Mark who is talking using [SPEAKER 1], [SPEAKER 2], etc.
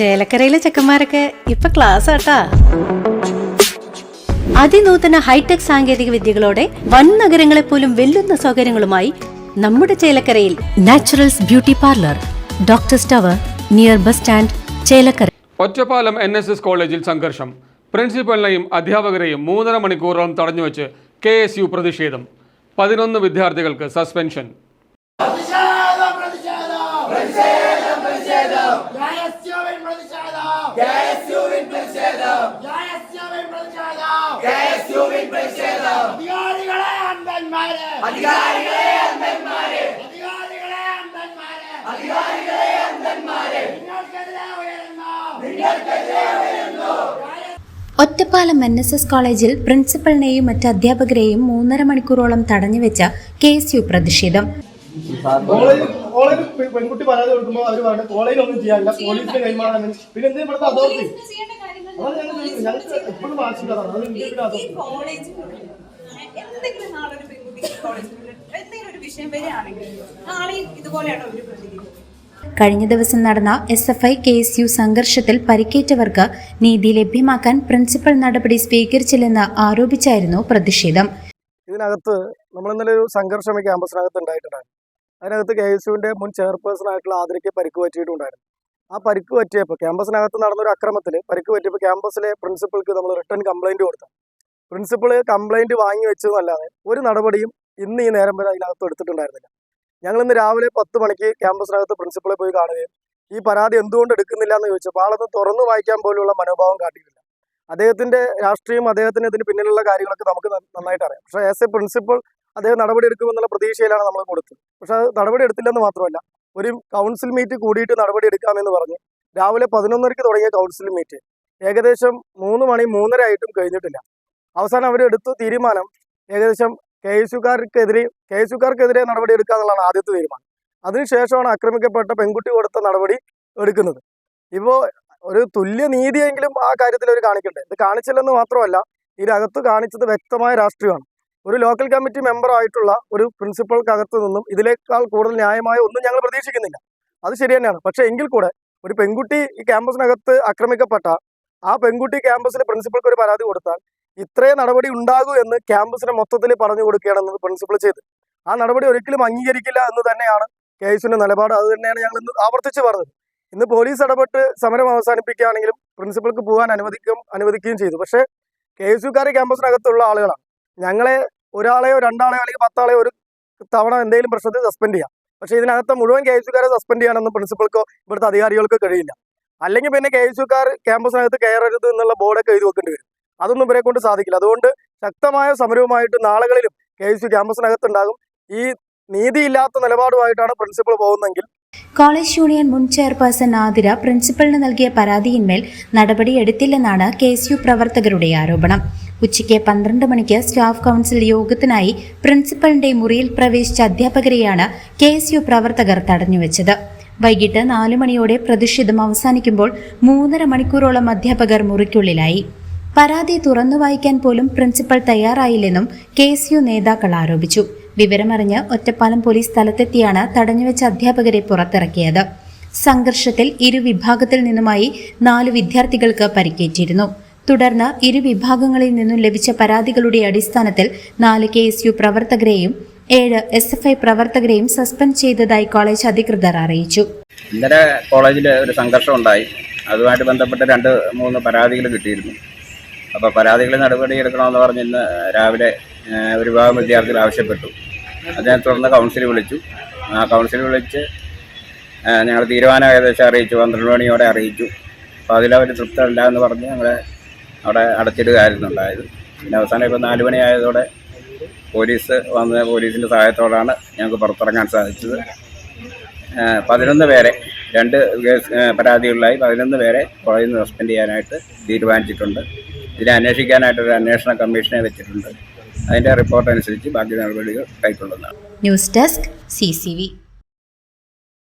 [SPEAKER 1] ചേലക്കരയിലെ ചെക്കന്മാരൊക്കെ ഇപ്പൊ ക്ലാസ് ആട്ടാ. അതിനൂതന ഹൈടെക് സാങ്കേതിക വിദ്യകളോടെ വൻ നഗരങ്ങളെ പോലും വെല്ലുന്ന സൗകര്യങ്ങളുമായി നമ്മുടെ ചേലക്കരയിൽ naturals beauty parlour doctor സ്റ്റവർ near bus stand Chelakkara.
[SPEAKER 2] Ottapalam N S S കോളേജിൽ സംഘർഷം. പ്രിൻസിപ്പലിനെയും അധ്യാപകരെയും മൂന്നര മണിക്കൂറോളം തടഞ്ഞുവെച്ച് കെ എസ് യു പ്രതിഷേധം. പതിനൊന്ന് വിദ്യാർത്ഥികൾക്ക് സസ്പെൻഷൻ.
[SPEAKER 3] ജയസ്യുവിൻ പ്രതിഷേധം. ജയസ്യുവിൻ പ്രതിഷേധം. ജയസ്യുവിൻ പ്രതിഷേധം. ജയസ്യുവിൻ പ്രതിഷേധം. അധികാരികളെ അന്ധന്മാരെ അധികാരികളെ അന്ധന്മാരെ അധികാരികളെ അന്ധന്മാരെ അധികാരികളെ അന്ധന്മാരെ നിങ്ങൾക്കെതിരെ ഉയരുന്നു. നിങ്ങൾക്കെതിരെ ഉയരുന്നു.
[SPEAKER 4] ഒറ്റപ്പാലം എൻ എസ് എസ് കോളേജിൽ പ്രിൻസിപ്പലിനെയും മറ്റ് അധ്യാപകരെയും മൂന്നര മണിക്കൂറോളം തടഞ്ഞുവെച്ച കെ എസ് യു പ്രതിഷേധം.
[SPEAKER 5] പെ- പെൺകുട്ടി പരാതി കൊടുക്കുമ്പോൾ അവർ പറഞ്ഞു കോളേജിൽ ഒന്നും ചെയ്യാനില്ല പോലീസിന് കൈമാറാൻ പിന്നെ എന്തിനാ ഇവിടുത്തെ അതോറിറ്റി. ഞങ്ങൾക്ക് എപ്പോഴും ആവശ്യമില്ലാതാണ് അത് ഇന്ത്യയുടെ
[SPEAKER 6] ഈ
[SPEAKER 5] അതോറിറ്റി
[SPEAKER 6] എന്തെങ്കിലും കോളേജിൽ എന്തെങ്കിലും ഒരു വിഷയം വരികയാണെങ്കിൽ നാളെയും ഇതുപോലെയാണ് പ്രതികരിക്കുന്നത്.
[SPEAKER 4] കഴിഞ്ഞ ദിവസം നടന്ന S F I K S U സംഘർഷത്തിൽ പരിക്കേറ്റവർക്ക് നീതി ലഭ്യമാക്കാൻ പ്രിൻസിപ്പൽ നടപടി സ്വീകരിച്ചില്ലെന്ന് ആരോപിച്ചായിരുന്നു പ്രതിഷേധം.
[SPEAKER 5] ഇതിനകത്ത് നമ്മൾ ഇന്നലെ ഒരു സംഘർഷം ക്യാമ്പസിനകത്ത് ഉണ്ടായിട്ടുണ്ടായിരുന്നു. അതിനകത്ത് കെ എസ് യുവിന്റെ മുൻ ചെയർപേഴ്സൺ ആയിട്ടുള്ള ആതിരയ്ക്ക് പരിക്ക് പറ്റിയിട്ടുണ്ടായിരുന്നു. ആ പരിക്ക് പറ്റിയപ്പോൾ ക്യാമ്പസിനകത്ത് നടന്ന ഒരു അക്രമത്തിൽ പരിക്ക് പറ്റിയപ്പോൾ ക്യാമ്പസിലെ പ്രിൻസിപ്പൾക്ക് നമ്മൾ റിട്ടേൺ കംപ്ലൈന്റ് കൊടുത്തു. പ്രിൻസിപ്പൾ കംപ്ലൈന്റ് വാങ്ങി വെച്ചതല്ലാതെ ഒരു നടപടിയും ഇന്ന് ഈ നേരം വരെ അതിനകത്ത് എടുത്തിട്ടുണ്ടായിരുന്നില്ല. ഞങ്ങൾ ഇന്ന് രാവിലെ പത്ത് മണിക്ക് ക്യാമ്പസിനകത്ത് പ്രിൻസിപ്പളെ പോയി കാണുകയും ഈ പരാതി എന്തുകൊണ്ട് എടുക്കുന്നില്ല എന്ന് ചോദിച്ചപ്പോൾ ആളൊന്ന് തുറന്നു വായിക്കാൻ പോലുള്ള മനോഭാവം കാട്ടിയിട്ടില്ല. അദ്ദേഹത്തിന്റെ രാഷ്ട്രീയം അദ്ദേഹത്തിന് ഇതിന് പിന്നിലുള്ള കാര്യങ്ങളൊക്കെ നമുക്ക് നന്നായിട്ട് അറിയാം പക്ഷേ ആസ് എ പ്രിൻസിപ്പൾ അദ്ദേഹം നടപടി എടുക്കുമെന്നുള്ള പ്രതീക്ഷയിലാണ് നമ്മൾ കൊടുത്തത്. പക്ഷെ അത് നടപടി എടുത്തില്ലെന്ന് മാത്രമല്ല ഒരു കൗൺസിൽ മീറ്റ് കൂടിയിട്ട് നടപടി എടുക്കാമെന്ന് പറഞ്ഞ് രാവിലെ പതിനൊന്നരയ്ക്ക് തുടങ്ങിയ കൗൺസിൽ മീറ്റ് ഏകദേശം മൂന്ന് മണി മൂന്നര ആയിട്ടും കഴിഞ്ഞിട്ടില്ല. അവസാനം അവർ എടുത്ത തീരുമാനം ഏകദേശം കെ എസ് യുക്കാർക്കെതിരെ കെ എസ് യുക്കാർക്കെതിരെ നടപടി എടുക്കുക എന്നുള്ളതാണ് ആദ്യത്തെ തീരുമാനം. അതിനുശേഷമാണ് ആക്രമിക്കപ്പെട്ട പെൺകുട്ടി കൊടുത്ത നടപടി എടുക്കുന്നത്. ഇപ്പോൾ ഒരു തുല്യ നീതിയെങ്കിലും ആ കാര്യത്തിൽ അവർ കാണിക്കണ്ടേ? ഇത് കാണിച്ചില്ലെന്ന് മാത്രമല്ല ഇതിനകത്ത് കാണിച്ചത് വ്യക്തമായ രാഷ്ട്രീയമാണ്. ഒരു ലോക്കൽ കമ്മിറ്റി മെമ്പർ ആയിട്ടുള്ള ഒരു പ്രിൻസിപ്പൾക്കകത്ത് നിന്നും ഇതിനേക്കാൾ കൂടുതൽ ന്യായമായ ഒന്നും ഞങ്ങൾ പ്രതീക്ഷിക്കുന്നില്ല. അത് ശരി തന്നെയാണ്. പക്ഷേ എങ്കിൽ കൂടെ ഒരു പെൺകുട്ടി ഈ ക്യാമ്പസിനകത്ത് ആക്രമിക്കപ്പെട്ട ആ പെൺകുട്ടി ക്യാമ്പസിൽ പ്രിൻസിപ്പൾക്ക് ഒരു പരാതി കൊടുത്താൽ ഇത്രയും നടപടി ഉണ്ടാകൂ എന്ന് ക്യാമ്പസിനെ മൊത്തത്തിൽ പറഞ്ഞു കൊടുക്കുകയാണെന്നത് പ്രിൻസിപ്പൾ ചെയ്ത് ആ നടപടി ഒരിക്കലും അംഗീകരിക്കില്ല എന്ന് തന്നെയാണ് കെ എസിന്റെ നിലപാട്. അത് തന്നെയാണ് ഞങ്ങൾ ഇന്ന് ആവർത്തിച്ച് പറഞ്ഞത്. ഇന്ന് പോലീസ് ഇടപെട്ട് സമരം അവസാനിപ്പിക്കുകയാണെങ്കിലും പ്രിൻസിപ്പൾക്ക് പോകാൻ അനുവദിക്കും അനുവദിക്കുകയും ചെയ്തു. പക്ഷേ കെ എസ് യുക്കാർ ക്യാമ്പസിനകത്തുള്ള ആളുകളാണ്. ഞങ്ങളെ ഒരാളെയോ രണ്ടാളെയോ അല്ലെങ്കിൽ പത്താളെയോ ഒരു തവണ എന്തെങ്കിലും പ്രശ്നത്തിൽ സസ്പെൻഡ് ചെയ്യാം. പക്ഷേ ഇതിനകത്ത് മുഴുവൻ കെ എസ് സസ്പെൻഡ് ചെയ്യാനൊന്നും പ്രിൻസിപ്പൾക്കോ ഇവിടുത്തെ അധികാരികൾക്കോ കഴിയില്ല. അല്ലെങ്കിൽ പിന്നെ കെ എസ് യുക്കാർ ക്യാമ്പസിനകത്ത് കയറരുത് എന്നുള്ള ബോർഡൊക്കെ എഴുതി വെക്കേണ്ടി വരും. അതൊന്നും ഇവരെ കൊണ്ട് സാധിക്കില്ല. അതുകൊണ്ട് ശക്തമായ സമരവുമായിട്ട് നാളുകളിലും കെ എസ് യു ക്യാമ്പസിനകത്ത് ഉണ്ടാകും ഈ നീതിയില്ലാത്ത നിലപാടുമായിട്ടാണ് പ്രിൻസിപ്പൾ പോകുന്നതെങ്കിൽ
[SPEAKER 4] കോളേജ് യൂണിയൻ മുൻ ചെയർപേഴ്സൺ ആതിര പ്രിൻസിപ്പലിന് നൽകിയ പരാതിയിന്മേൽ നടപടിയെടുത്തില്ലെന്നാണ് കെ എസ് യു പ്രവർത്തകരുടെ ആരോപണം. ഉച്ചയ്ക്ക് പന്ത്രണ്ട് മണിക്ക് സ്റ്റാഫ് കൗൺസിൽ യോഗത്തിനായി പ്രിൻസിപ്പലിന്റെ മുറിയിൽ പ്രവേശിച്ച അധ്യാപകരെയാണ് കെ എസ് യു പ്രവർത്തകർ തടഞ്ഞുവെച്ചത്. വൈകിട്ട് നാലു മണിയോടെ പ്രതിഷേധം അവസാനിക്കുമ്പോൾ മൂന്നര മണിക്കൂറോളം അധ്യാപകർ മുറിക്കുള്ളിലായി. പരാതി തുറന്നു വായിക്കാൻ പോലും പ്രിൻസിപ്പൽ തയ്യാറായില്ലെന്നും കെ എസ് യു നേതാക്കൾ ആരോപിച്ചു. വിവരമറിഞ്ഞ് ഒറ്റപ്പാലം പോലീസ് സ്ഥലത്തെത്തിയാണ് തടഞ്ഞുവെച്ച അധ്യാപകരെ പുറത്തിറക്കിയത്. സംഘർഷത്തിൽ ഇരുവിഭാഗത്തിൽ നിന്നുമായി നാല് വിദ്യാർത്ഥികൾക്ക് പരിക്കേറ്റിരുന്നു. തുടർന്ന് ഇരുവിഭാഗങ്ങളിൽ നിന്നും ലഭിച്ച പരാതികളുടെ അടിസ്ഥാനത്തിൽ നാല് കെ എസ് യു പ്രവർത്തകരെയും ഏഴ് എസ് എഫ് ഐ പ്രവർത്തകരെയും സസ്പെൻഡ് ചെയ്തതായി കോളേജ് അധികൃതർ അറിയിച്ചു.
[SPEAKER 7] ഇന്നലെ കോളേജിൽ ഒരു സംഘർഷം ഉണ്ടായി. അതുമായിട്ട് ബന്ധപ്പെട്ട് രണ്ട് മൂന്ന് പരാതികൾ കിട്ടിയിരുന്നു. അപ്പോൾ പരാതികൾ നടപടി എടുക്കണമെന്ന് പറഞ്ഞ് ഇന്ന് രാവിലെ ഒരു വിഭാഗം വിദ്യാർത്ഥികൾ ആവശ്യപ്പെട്ടു. അതിനെ തുടർന്ന് കൗൺസിൽ വിളിച്ചു. ആ കൗൺസിൽ വിളിച്ച് ഞങ്ങൾ തീരുമാനം ഏകദേശം അറിയിച്ചു. പന്ത്രണ്ട് മണിയോടെ അറിയിച്ചു. അപ്പോൾ അതിലവർ തൃപ്തരല്ല എന്ന് പറഞ്ഞ് ഞങ്ങളെ അവിടെ അടച്ചിടുകയായിരുന്നു ഉണ്ടായത്. പിന്നെ അവസാനം ഇപ്പോൾ നാല് മണിയായതോടെ പോലീസ് വന്ന് പോലീസിന്റെ സഹായത്തോടാണ് ഞങ്ങൾക്ക് പുറത്തിറങ്ങാൻ സാധിച്ചത്. പതിനൊന്ന് പേരെ രണ്ട് കേസ് പരാതികളിലായി പതിനൊന്ന് പേരെ കോളേജിൽ നിന്ന് സസ്പെൻഡ് ചെയ്യാനായിട്ട് തീരുമാനിച്ചിട്ടുണ്ട്. ഇതിനെ അന്വേഷിക്കാനായിട്ട് ഒരു അന്വേഷണ കമ്മീഷനെ വെച്ചിട്ടുണ്ട്. അതിന്റെ റിപ്പോർട്ട് അനുസരിച്ച് ബാക്കി നടപടികൾ കൈക്കൊള്ളുന്നതാണ്.
[SPEAKER 4] News desk C